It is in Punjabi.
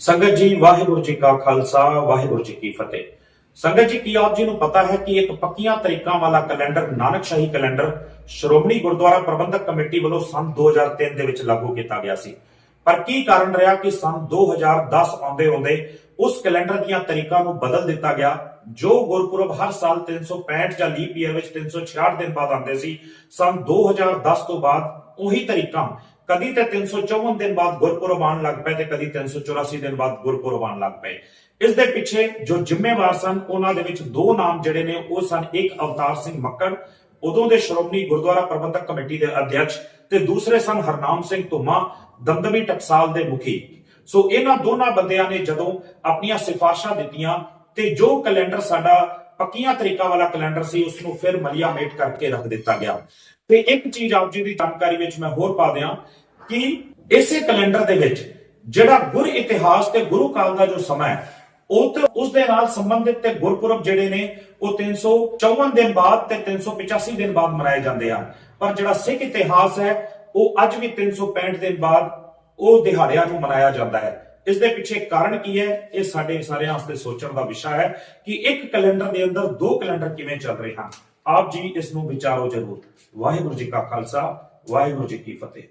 ਸੰਗਤ ਜੀ, ਵਾਹਿਗੁਰੂ ਜੀ ਕਾ ਖਾਲਸਾ, ਵਾਹਿਗੁਰੂ ਜੀ ਕੀ ਫਤਿਹ। ਸੰਗਤ ਜੀ, ਕੀ ਆਪ ਜੀ ਨੂੰ ਪਤਾ ਹੈ ਕਿ ਇੱਕ ਪੱਕੀਆਂ ਤਰੀਕਾਂ ਵਾਲਾ calendar, Nanakshahi calendar Shiromani Gurdwara Parbandhak committee ਵੱਲੋਂ ਸੰਨ 2003 ਦੇ ਵਿੱਚ ਲਾਗੂ ਕੀਤਾ ਗਿਆ ਸੀ। ਪਰ ਕੀ ਕਾਰਨ ਰਿਹਾ ਕਿ ਸੰਨ 2010 ਆਉਂਦੇ ਆਉਂਦੇ ਉਸ ਕੈਲੰਡਰ ਦੀਆਂ ਤਰੀਕਾਂ ਨੂੰ ਬਦਲ ਦਿੱਤਾ ਗਿਆ, ਜੋ ਗੁਰਪੁਰਬ ਹਰ ਸਾਲ 365 ਜਾਂ ਲੀਪ ਈਅਰ ਵਿੱਚ 366 ਦਿਨ ਬਾਅਦ ਆਉਂਦੇ ਸੀ, ਸੰਨ 2010 ਤੋਂ ਬਾਅਦ ਉਹੀ ਤਰੀਕਾਂ ਕਦੀ ਤੇ 354 ਦਿਨ ਬਾਅਦ ਗੁਰਪੁਰਬ ਆਉਣ ਲੱਗ ਪਏ ਤੇ ਕਦੀ 384 ਦਿਨ ਬਾਅਦ ਗੁਰਪੁਰਬ ਆਉਣ ਲੱਗ ਪਏ। ਇਸ ਦੇ ਪਿੱਛੇ ਜੋ ਜ਼ਿੰਮੇਵਾਰ ਸਨ, ਉਹਨਾਂ ਦੇ ਵਿੱਚ ਦੋ ਨਾਮ ਜਿਹੜੇ ਨੇ, ਉਹ ਸਨ ਇੱਕ ਅਵਤਾਰ ਸਿੰਘ ਮੱਕੜ, ਉਦੋਂ ਦੇ ਸ਼੍ਰੋਮਣੀ ਗੁਰਦੁਆਰਾ ਪ੍ਰਬੰਧਕ ਕਮੇਟੀ ਦੇ ਅਧਿਅਕਸ਼ ਤੇ ਦੂਸਰੇ ਸਨ ਹਰਨਾਮ ਸਿੰਘ ਧੁੰਮਾ, ਦਮਦਮੀ ਟਕਸਾਲ ਦੇ ਮੁਖੀ। ਸੋ ਇਹਨਾਂ ਦੋਨਾਂ ਬੰਦਿਆਂ ਨੇ ਜਦੋਂ ਆਪਣੀਆਂ ਸਿਫਾਰਸ਼ਾਂ ਦਿੱਤੀਆਂ ਤੇ ਜੋ ਕੈਲੰਡਰ ਸਾਡਾ ਪੱਕੀਆਂ ਤਰੀਕਾ ਵਾਲਾ ਕੈਲੰਡਰ ਸੀ ਉਸ ਨੂੰ ਫਿਰ ਮਲੀਆ ਮੇਟ ਕਰਕੇ ਰੱਖ ਦਿੱਤਾ ਗਿਆ। ਤੇ ਇੱਕ ਚੀਜ਼ ਆਪ ਜੀ ਦੀ ਜਾਣਕਾਰੀ ਵਿੱਚ ਮੈਂ ਹੋਰ ਪਾ ਦਿਆਂ ਕਿ ਇਸੇ ਕੈਲੰਡਰ ਦੇ ਵਿੱਚ ਜਿਹੜਾ ਗੁਰ ਇਤਿਹਾਸ ਤੇ ਗੁਰੂ ਕਾਲ ਦਾ ਜੋ ਸਮਾਂ ਹੈ, ਉਹ ਤੇ ਉਸ ਦੇ ਨਾਲ ਸੰਬੰਧਿਤ ਤੇ ਗੁਰਪੁਰਬ ਜਿਹੜੇ ਨੇ, ਉਹ 354 ਦਿਨ ਬਾਅਦ ਤੇ 385 ਦਿਨ ਬਾਅਦ ਮਨਾਏ ਜਾਂਦੇ ਹਨ ਪਰ ਜਿਹੜਾ ਸਿੱਖ ਇਤਿਹਾਸ ਹੈ, ਉਹ ਅੱਜ ਵੀ 365 ਦਿਨ ਬਾਅਦ ਉਹ ਦਿਹਾੜਿਆਂ ਨੂੰ ਮਨਾਇਆ ਜਾਂਦਾ ਹੈ। ਇਸ ਦੇ ਪਿੱਛੇ ਕਾਰਨ ਕੀ ਹੈ? ਇਹ ਸਾਡੇ ਸਾਰਿਆਂ ਵਾਸਤੇ ਸੋਚਣ ਦਾ ਵਿਸ਼ਾ ਹੈ ਕਿ ਇੱਕ ਕੈਲੰਡਰ ਦੇ ਅੰਦਰ ਦੋ ਕੈਲੰਡਰ ਕਿਵੇਂ ਚੱਲ ਰਹੇ ਹਨ। ਆਪ ਜੀ ਇਸ ਨੂੰ ਵਿਚਾਰੋ ਜ਼ਰੂਰ। ਵਾਹਿਗੁਰੂ ਜੀ ਕਾ ਖਾਲਸਾ, ਵਾਹਿਗੁਰੂ ਜੀ ਕੀ ਫਤਿਹ।